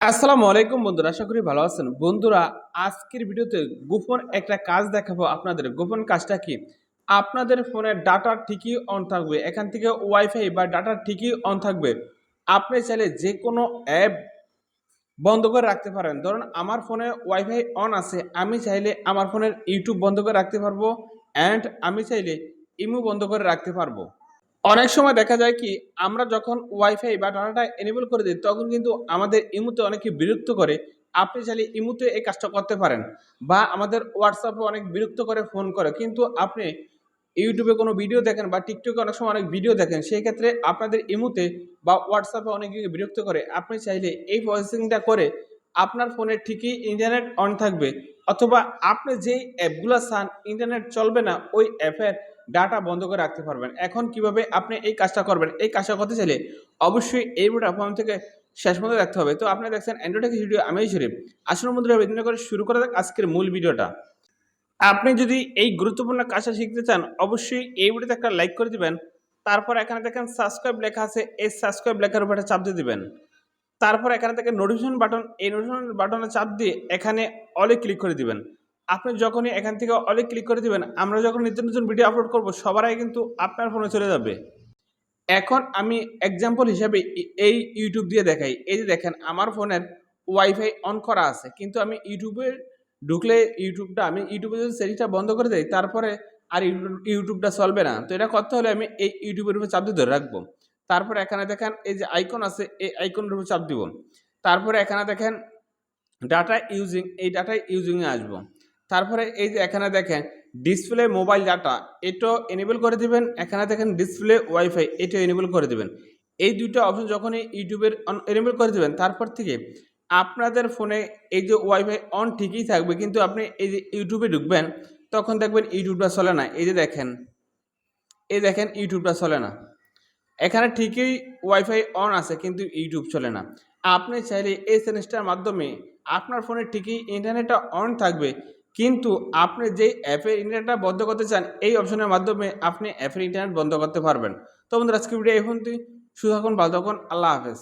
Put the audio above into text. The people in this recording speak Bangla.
আসসালামু আলাইকুম বন্ধুরা, আশা করি ভালো আছেন। বন্ধুরা, আজকের ভিডিওতে গোপন একটা কাজ দেখাবো আপনাদের। গোপন কাজটা কি? আপনাদের ফোনের ডাটা ঠিকই অন থাকবে, এখান থেকে ওয়াইফাই বা ডাটা ঠিকই অন থাকবে। আপনি চাইলে যে কোনো অ্যাপ বন্ধ করে রাখতে পারেন। ধরুন, আমার ফোনে ওয়াইফাই অন আছে, আমি চাইলে আমার ফোনের ইউটিউব বন্ধ করে রাখতে পারব অ্যান্ড আমি চাইলে ইমো বন্ধ করে রাখতে পারব। অনেক সময় দেখা যায় কি, আমরা যখন ওয়াইফাই বা ডাটাটা এনেবল করে দিই, তখন কিন্তু আমাদের ইমুতে অনেকে বিরক্ত করে। আপনি চাইলে ইমুতে এই কাজটা করতে পারেন বা আমাদের হোয়াটসঅ্যাপে অনেক বিরক্ত করে ফোন করে। কিন্তু আপনি ইউটিউবে কোনো ভিডিও দেখেন বা টিকটকে অনেক সময় অনেক ভিডিও দেখেন, সেই ক্ষেত্রে আপনাদের ইমুতে বা হোয়াটসঅ্যাপে অনেকে বিরক্ত করে। আপনি চাইলে এই প্রসেসিংটা করে আপনার ফোনে ঠিকই ইন্টারনেট অন থাকবে। অথবা আপনি যেই অ্যাপগুলো চান, ইন্টারনেট চলবে না, ওই অ্যাপের ডাটা বন্ধ করে রাখতে পারবেন। এখন কীভাবে আপনি এই কাজটা করবেন, এই কাজটা করতে চাইলে অবশ্যই এই ভিডিওটা আপনার থেকে শেষ পর্যন্ত দেখতে হবে। তো আপনি দেখছেন অ্যান্ড্রয়েড ভিডিও আমি শরীফ আসলে বন্ধুরা বিঘ্ন করে শুরু করা দেখ আজকের মূল ভিডিওটা। আপনি যদি এই গুরুত্বপূর্ণ কাজটা শিখতে চান, অবশ্যই এই ভিডিওতে একটা লাইক করে দিবেন। তারপর এখানে দেখেন সাবস্ক্রাইব লেখা আছে, এই সাবস্ক্রাইব লেখার উপরে চাপ দিয়ে দিবেন। তারপর এখানে থেকে নোটিফিকেশন বাটন এই নোটিফিকেশন বাটনে চাপ দিয়ে এখানে অলে ক্লিক করে দিবেন। আপনি যখনই এখান থেকে অলে ক্লিক করে দিবেন, আমরা যখন নিত্য নতুন ভিডিও আপলোড করব, সবার আগে কিন্তু আপনার ফোনে চলে যাবে। এখন আমি এক্সাম্পল হিসাবে এই ইউটিউব দিয়ে দেখাই। এই যে দেখেন, আমার ফোনের ওয়াইফাই অন করা আছে, কিন্তু আমি ইউটিউবে ঢুকলে ইউটিউবটা আমি ইউটিউবে যদি সেটিংটা বন্ধ করে দেই, তারপরে আর ইউটিউব- ইউটিউবটা চলবে না। তো এটা করতে হলে আমি এই ইউটিউবের উপর চাপ দিয়ে ধরে রাখব। তারপরে এখানে দেখেন এই যে আইকন আছে, এই আইকনের উপর চাপ দিব। তারপরে এখানে দেখেন ডাটা ইউজিং এই ডাটা ইউজিংয়ে আসব। তারপরে এই যে এখানে দেখেন ডিসপ্লে মোবাইল ডাটা এটাও এনেবল করে দিবেন। এখানে দেখেন ডিসপ্লে ওয়াইফাই এটাও এনেবল করে দিবেন। এই দুইটা অপশন যখনই ইউটিউবের এনেবল করে দিবেন, তারপর থেকে আপনাদের ফোনে এই যে ওয়াইফাই অন ঠিকই থাকবে, কিন্তু আপনি এই যে ইউটিউবে ঢুকবেন, তখন দেখবেন ইউটিউবটা চলে না। এই যে দেখেন, এই দেখেন ইউটিউবটা চলে না। এখানে ঠিকই ওয়াইফাই অন আছে, কিন্তু ইউটিউব চলে না। আপনি চাইলে এই সেন্সটার মাধ্যমে আপনার ফোনে ঠিকই ইন্টারনেটটা অন থাকবে, কিন্তু আপনি যেই অ্যাপের ইন্টারনেটটা বন্ধ করতে চান, এই অপশনের মাধ্যমে আপনি অ্যাপের ইন্টারনেট বন্ধ করতে পারবেন। তো বন্ধুরা আজকে ভিডিও এই পর্যন্তই। শুধু থাকুন, ভালো থাকুন, আল্লাহ হাফেজ।